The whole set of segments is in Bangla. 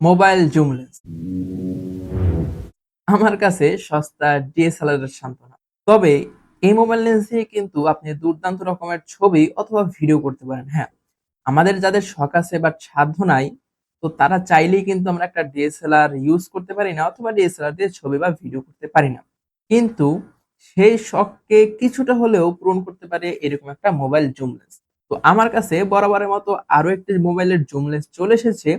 মোবাইল জুম লেন্স আমার কাছে সস্তা ডিএসএলআর এর সান্ত্বনা। তবে এই মোবাইল লেন্স দিয়ে কিন্তু আপনি দুর্দান্ত রকমের ছবি অথবা ভিডিও করতে পারেন হ্যাঁ। আমাদের যাদের শখ আছে বা সাধ্য নাই, তো তারা চাইলেই কিন্তু আমরা একটা ডিএসএলআর ইউজ করতে পারি না অথবা ডিএসএলআর দিয়ে ছবি বা ভিডিও করতে পারি না। কিন্তু সেই শখকে কিছুটা হলেও পূরণ করতে পারে এরকম একটা মোবাইল জুম লেন্স। তো আমার কাছে বরাবরের মতো আরও একটি মোবাইলের জুম লেন্স চলে এসেছে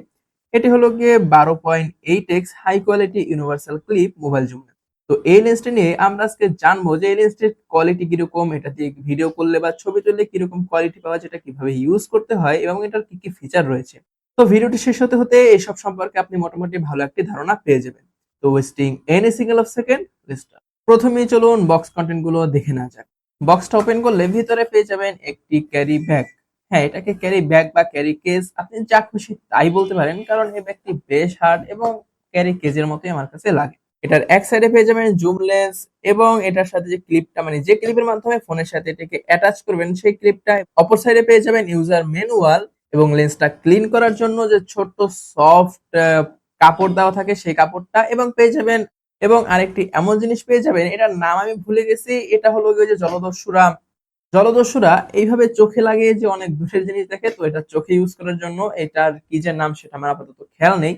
এটি হলো গিয়ে বারো point eight X high quality universal clip mobile zoom তো এই লেন্সটা নিয়ে আমরা আজকে জানব যে এই লেন্সটির কোয়ালিটি কীরকম, এটা দিয়ে ভিডিও করলে বা ছবি তুললে কীরকম কোয়ালিটি পাওয়া যায়, এটা কীভাবে ইউজ করতে হয় এবং এটার কি কি ফিচার রয়েছে। তো ভিডিওটি শেষ হতে হতে এসব সম্পর্কে আপনি মোটামুটি ভালো একটি ধারণা পেয়ে যাবেন। তো wasting any single of second start প্রথমেই চলুন বক্স কন্টেন্টগুলো দেখে না যাক। বক্সটা ওপেন করলে ভিতরে পেয়ে যাবেন একটি ক্যারি ব্যাগ হ্যাঁ এটাকে ক্যারি ব্যাগ বা ক্যারি কেস আপনি যা খুশি তাই বলতে পারেন, কারণ এই ব্যাগটি বেশ হার্ড এবং ক্যারি কেজের মতোই আমার কাছে লাগে। এটার এক সাইডে পেয়ে যাবেন জুম লেন্স এবং এটার সাথে যে ক্লিপটা মানে যে ক্লিপের মাধ্যমে ফোনের সাথে এটাকে অ্যাটাচ করবেন, সেই ক্লিপটা অপর সাইডে পেয়ে যাবেন ইউজার ম্যানুয়াল এবং লেন্সটা ক্লিন করার জন্য যে ছোট্ট সফট কাপড় দেওয়া থাকে সেই কাপড়টা এবং পেয়ে যাবেন, এবং আরেকটি এমন জিনিস পেয়ে যাবেন, এটার নাম আমি ভুলে গেছি, এটা হলো যে জলদস্যুরা জলদস্যুরা এইভাবে চোখে লাগিয়ে যে অনেক দূরের জিনিস দেখে, তো এটা চোখে ইউজ করার জন্য এটার কি যে নাম সেটা আমার আপাতত খেয়াল নেই।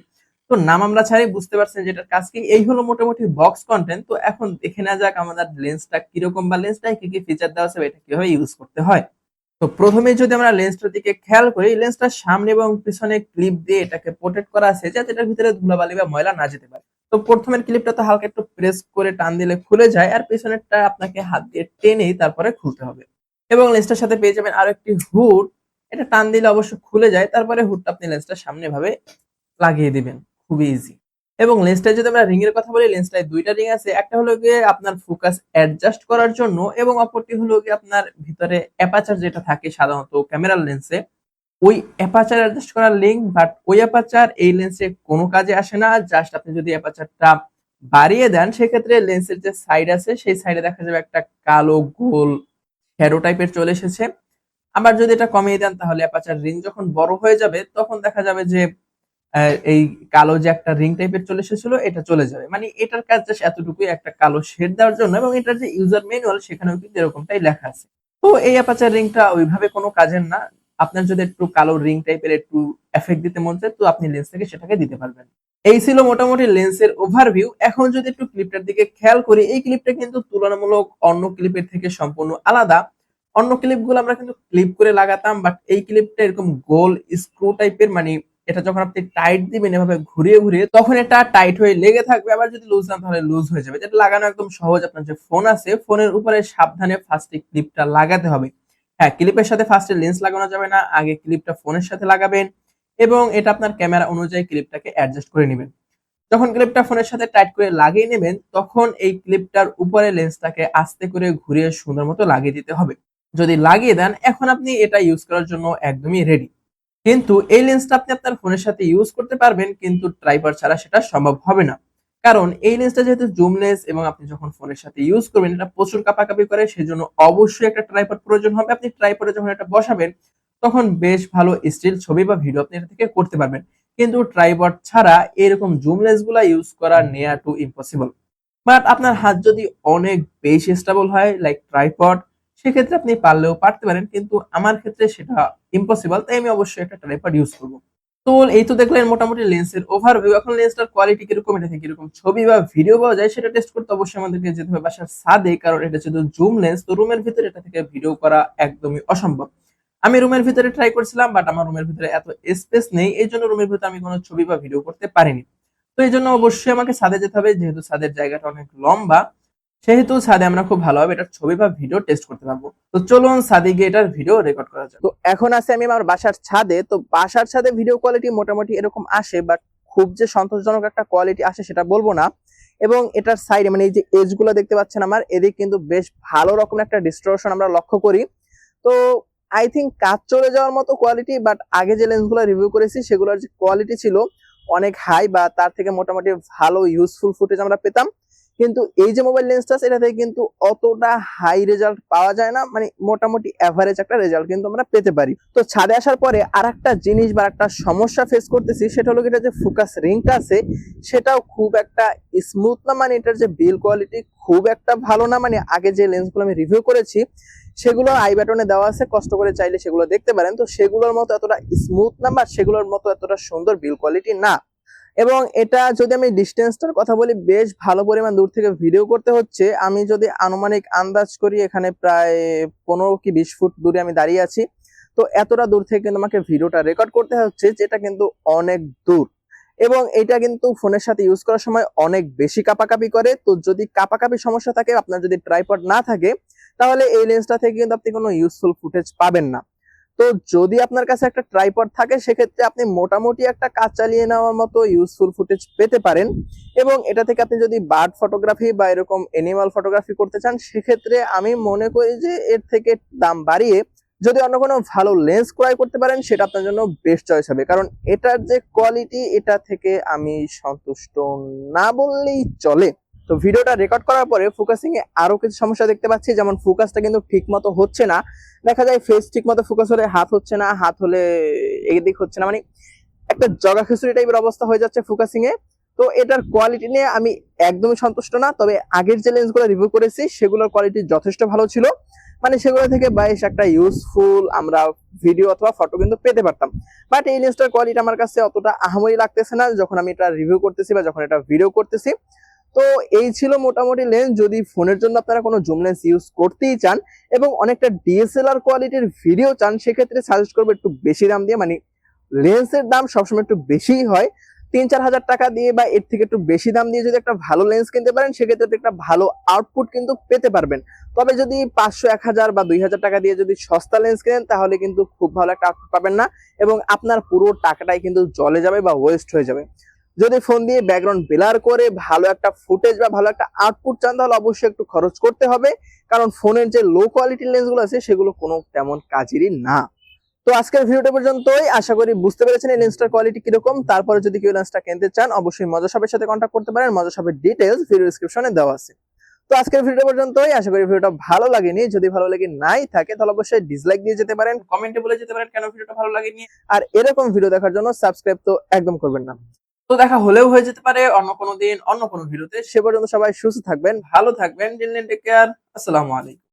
তো নাম আমরা ছাড়াই বুঝতে পারছেন যেটার কাজ কি। এই হলো মোটামুটি বক্স কন্টেন্ট তো এখন দেখে না যাক আমাদের লেন্সটা কীরকম বা লেন্সটায় কি কি ফিচার দেওয়া আছে এটা কীভাবে ইউজ করতে হয়। তো প্রথমে যদি আমরা লেন্সটার দিকে খেয়াল করি লেন্সটার সামনে এবং পিছনে ক্লিপ দিয়ে এটাকে প্রোটেক্ট করা আছে যাতে এটার ভিতরে ধুলাবালি বা ময়লা না যেতে পারে। তো প্রথমের ক্লিপটা তো হালকা একটু প্রেস করে টান দিলে খুলে যায়, আর পিছনেরটা আপনাকে হাত দিয়ে টেনেই তারপরে খুলতে হবে। এবং লেন্সটার সাথে পেয়ে যাবেন আরও একটি হুড। এটা টান দিলে অবশ্য খুলে যায়, তারপরে হুডটা আপনি লেন্সটার সামনে ভাবে লাগিয়ে দিবেন। খুবই ইজি এবং লেন্সটায় যদি আমরা রিং এর কথা বলি লেন্সটায় দুইটা রিং আছে, একটা হলো গিয়ে আপনার ফোকাস অ্যাডজাস্ট করার জন্য এবং অপরটি হলো গিয়ে আপনার ভিতরে অ্যাপাচার যেটা থাকে সাধারণত ক্যামেরার লেন্সে ওই অ্যাপাচার অ্যাডজাস্ট করার লিঙ্ক বাট ওই অ্যাপাচার এই লেন্সে কোনো কাজে আসে না। জাস্ট আপনি যদি অ্যাপাচারটা বাড়িয়ে দেন, সেক্ষেত্রে লেন্সের যে সাইড আছে, সেই সাইডে দেখা যাবে একটা কালো, গোল শ্যাডো টাইপের চলে এসেছে। আবার যদি এটা কমিয়ে দেন, তাহলে অ্যাপাচার রিং যখন বড় হয়ে যাবে, তখন দেখা যাবে যে এই কালো যে একটা রিং টাইপের চলে এসেছিল, এটা চলে যাবে। মানে এটার কাজ জাস্ট এতটুকুই একটা কালো শেড দেওয়ার জন্য, এবং এটার যে ইউজার ম্যানুয়াল সেখানেও কিন্তু এরকমটাই লেখা আছে। তো এই অ্যাপাচার রিংটা ওইভাবে কোনো কাজের না। আপনার যদি একটু কালো রিং টাইপের একটু এফেক্ট দিতে মন চায়, তো আপনি লেন্স থেকে সেটাকে দিতে পারবেন। এই ছিল মোটামুটি লেন্সের ওভারভিউ এখন যদি একটু ক্লিপটার দিকে খেয়াল করি, এই ক্লিপটা কিন্তু তুলনামূলক অন্য ক্লিপের থেকে সম্পূর্ণ আলাদা। অন্য ক্লিপগুলো আমরা কিন্তু ক্লিপ করে লাগাতাম বাট এই ক্লিপটা এরকম গোল স্ক্রু টাইপের মানে এটা যখন আপনি টাইট দিবেন এভাবে ঘুরিয়ে ঘুরিয়ে, তখন এটা টাইট হয়ে লেগে থাকবে। আবার যদি লুজ না, তাহলে লুজ হয়ে যাবে। যেটা লাগানো একদম সহজ। আপনার যে ফোন আছে ফোনের উপরে সাবধানে ফার্স্টে ক্লিপটা লাগাতে হবে। হ্যাঁ ক্লিপের সাথে ফার্স্টে লেন্স লাগানো যাবে না। আগে ক্লিপটা ফোনের সাথে লাগাবেন। এবং এটা আপনার ক্যামেরা অনুযায়ী ক্লিপটাকে অ্যাডজাস্ট করে নেবেন। যখন ক্লিপটা ফোনের সাথে টাইট করে লাগিয়ে নেবেন, তখন এই ক্লিপটার উপরে লেন্সটাকে আস্তে করে ঘুরিয়ে সুন্দর মতো লাগিয়ে দিতে হবে। যদি লাগিয়ে দেন, এখন আপনি এটা ইউজ করার জন্য একদমই রেডি কিন্তু এই লেন্সটা আপনি আপনার ফোনের সাথে ইউজ করতে পারবেন, কিন্তু ট্রাইপার ছাড়া সেটা সম্ভব হবে না। কারণ এই লেন্সটা যেহেতু জুম লেন্স এবং আপনি যখন ফোনের সাথে ইউজ করবেন, এটা প্রচুর কাপাকাপি করে, সেজন্য অবশ্যই একটা ট্রাইপড প্রয়োজন হবে। আপনি ট্রাইপডে যখন এটা বসাবেন তখন বেশ ভালো স্টিল ছবি বা ভিডিও আপনি এটা থেকে করতে পারবেন। কিন্তু ট্রাইপড ছাড়া এরকম জুম লেন্সগুলা ইউজ করা নেয়া টু ইম্পসিবল বাট আপনার হাত যদি অনেক বেশি স্টেবল হয় লাইক ট্রাইপড সেক্ষেত্রে আপনি পারলেও পারতে পারেন, কিন্তু আমার ক্ষেত্রে সেটা ইম্পসিবল তাই আমি অবশ্যই একটা ট্রাইপড ইউজ করব। তো এই তো দেখলেন মোটামুটি লেন্সের ওভারভিউ এখন লেন্সটার কোয়ালিটি কীরকম, এটা থেকে কীরকম ছবি বা ভিডিও পাওয়া যায়, সেটা টেস্ট করতে অবশ্যই আমাদেরকে যেতে হবে বাসার সাদে কারণ এটা যেহেতু জুম লেন্স তো রুমের ভিতরে এটা থেকে ভিডিও করা একদমই অসম্ভব। আমি রুমের ভিতরে ট্রাই করছিলাম বাট আমার রুমের ভিতরে এত স্পেস নেই, এই জন্য রুমের ভিতরে আমি কোনো ছবি বা ভিডিও করতে পারিনি। তো এই জন্য অবশ্যই আমাকে ছাদে যেতে হবে, যেহেতু ছাদের জায়গাটা অনেক লম্বা, সেহেতু ছাদে আমরা খুব ভালোভাবে এটার ছবি বা ভিডিও টেস্ট করতে পারব। তো চলুন ছাদে গিয়ে এটার ভিডিও রেকর্ড করা যাক। তো এখন আছে আমি আমার বাসার ছাদে, তো বাসার ছাদে ভিডিও কোয়ালিটি মোটামুটি এরকম আসে বাট খুব যে সন্তোষজনক একটা কোয়ালিটি আসে সেটা বলব না। এবং এটার সাইডে মানে এই যে এজগুলো দেখতে পাচ্ছেন আমার, এদিক কিন্তু বেশ ভালো রকম একটা ডিস্ট্রশন আমরা লক্ষ্য করি। তো আই থিঙ্ক কাজ চলে যাওয়ার মতো কোয়ালিটি বাট আগে যে লেন্সগুলো রিভিউ করেছি, সেগুলোর যে কোয়ালিটি ছিল অনেক হাই বা তার থেকে মোটামুটি ভালো ইউজফুল ফুটেজ আমরা পেতাম। কিন্তু এই যে মোবাইল লেন্সটা আছে থেকে কিন্তু অতটা হাই রেজাল্ট পাওয়া যায় না। মানে মোটামুটি অ্যাভারেজ একটা রেজাল্ট কিন্তু আমরা পেতে পারি। তো ছাদে আসার পরে আর একটা জিনিস বা একটা সমস্যা ফেস করতেছি, সেটা হলো এটা যে ফোকাস রিংটা আছে, সেটাও খুব একটা স্মুথ না। মানে এটার যে বিল কোয়ালিটি খুব একটা ভালো না। মানে আগে যে লেন্সগুলো আমি রিভিউ করেছি সেগুলো আই বাটনে দেওয়া আছে, কষ্ট করে চাইলে সেগুলো দেখতে পারেন। তো সেগুলোর মতো এতটা স্মুথ না বা সেগুলোর মতো এতটা সুন্দর বিল কোয়ালিটি না। এবং এটা যদি আমি ডিস্টেন্সটার কথা বলি, বেশ ভালো পরিমাণ দূর থেকে ভিডিও করতে হচ্ছে। আমি যদি আনুমানিক আন্দাজ করি, এখানে প্রায় পনেরো কি বিশ ফুট দূরে আমি দাঁড়িয়ে আছি। তো এতটা দূর থেকে কিন্তু আমাকে ভিডিওটা রেকর্ড করতে হচ্ছে, যেটা কিন্তু অনেক দূর। এবং এটা কিন্তু ফোনের সাথে ইউজ করার সময় অনেক বেশি কাপাকাপি করে। তো যদি কাপাকাপি সমস্যা থাকে, আপনার যদি ট্রাইপড না থাকে তাহলে এই লেন্সটা থেকে কিন্তু আপনি কোনো ইউজফুল ফুটেজ পাবেন না। তো যদি আপনার কাছে একটা ট্রাইপড থাকে, সেক্ষেত্রে আপনি মোটামুটি একটা কাজ চালিয়ে নেওয়ার মতো ইউজফুল ফুটেজ পেতে পারেন এবং এটা থেকে আপনি যদি বার্ড ফটোগ্রাফি বা এরকম এনিমাল ফটোগ্রাফি করতে চান, সেক্ষেত্রে আমি মনে করি যে এর থেকে দাম বাড়িয়ে যদি অন্য কোনো ভালো লেন্স ক্রয় করতে পারেন, সেটা আপনার জন্য বেস্ট চয়েস হবে। কারণ এটার যে কোয়ালিটি এটা থেকে আমি সন্তুষ্ট না বললেই চলে। তো ভিডিওটা রেকর্ড করার পরে ফোকাসিং এ আরও কিছু সমস্যা দেখতে পাচ্ছি, যেমন ফোকাসটা কিন্তু ঠিক মতো হচ্ছে না। দেখা যায় ফেস ঠিক মতো ফোকাস হলে হাত হচ্ছে না, হাত হলে এদিক হচ্ছে না মানে একটা জগা খিচুড়ি টাইপের অবস্থা হয়ে যাচ্ছে ফোকাসিং এ। তো এটার কোয়ালিটি নিয়ে আমি একদমই সন্তুষ্ট না, তবে আগের যে লেন্সগুলো রিভিউ করেছি, সেগুলোর কোয়ালিটি যথেষ্ট ভালো ছিল। মানে সেগুলো থেকে বেশ একটা ইউজফুল আমরা ভিডিও অথবা ফটো কিন্তু পেতে পারতাম। বাট এই লেন্সটার কোয়ালিটি আমার কাছে অতটা আহামরি লাগতেছে না, যখন আমি এটা রিভিউ করতেছি বা যখন এটা ভিডিও করতেছি। তো এই ছিল মোটামুটি লেন্স যদি ফোনের জন্য আপনারা কোনো জুম লেন্স ইউজ করতেই চান এবং অনেকটা ডিএসএলআর কোয়ালিটির ভিডিও চান, সেক্ষেত্রে সাজেস্ট করব একটু বেশি দাম দিয়ে। মানে লেন্সের দাম সবসময় একটু বেশিই হয়। তিন চার হাজার টাকা দিয়ে বা এর থেকে একটু বেশি দাম দিয়ে যদি একটা ভালো লেন্স কিনতে পারেন, সেক্ষেত্রে একটা ভালো আউটপুট কিন্তু পেতে পারবেন। তবে যদি পাঁচশো এক হাজার বা দুই হাজার টাকা দিয়ে যদি সস্তা লেন্স কেনেন, তাহলে কিন্তু খুব ভালো একটা আউটপুট পাবেন না এবং আপনার পুরো টাকাটাই কিন্তু জলে যাবে বা ওয়েস্ট হয়ে যাবে। যদি ফোন দিয়ে ব্যাকগ্রাউন্ড ব্লার করে ভালো একটা ফুটেজ বা ভালো একটা আউটপুট চান, তাহলে অবশ্যই একটু খরচ করতে হবে। কারণ ফোনের যে লো কোয়ালিটির লেন্সগুলো আছে, সেগুলো কোনো তেমন কাজেরই না। তো আজকের ভিডিওটা পর্যন্তই। আশা করি বুঝতে পেরেছেন এই লেন্সটার কোয়ালিটি কীরকম। তারপরে যদি কেউ লেন্সটা কিনতে চান, অবশ্যই মজা শপের সাথে কন্ট্যাক্ট করতে পারেন। মজা শপের ডিটেলস ভিডিও ডিসক্রিপশনে দেওয়া আছে। তো আজকের ভিডিও পর্যন্তই। আশা করি ভিডিওটা ভালো লাগেনি। যদি ভালো লাগে নাই থাকে, তাহলে অবশ্যই ডিসলাইক দিয়ে যেতে পারেন। কমেন্টে বলে যেতে পারেন কেন ভিডিওটা ভালো লাগেনি। আর এরকম ভিডিও দেখার জন্য সাবস্ক্রাইব তো একদম করবেন না। তো দেখা হলেও হয়ে যেতে পারে, অন্য কোনো দিন, অন্য কোনো ভিডিওতে। সে পর্যন্ত সবাই সুস্থ থাকবেন, ভালো থাকবেন। টেক কেয়ার আসসালামু আলাইকুম।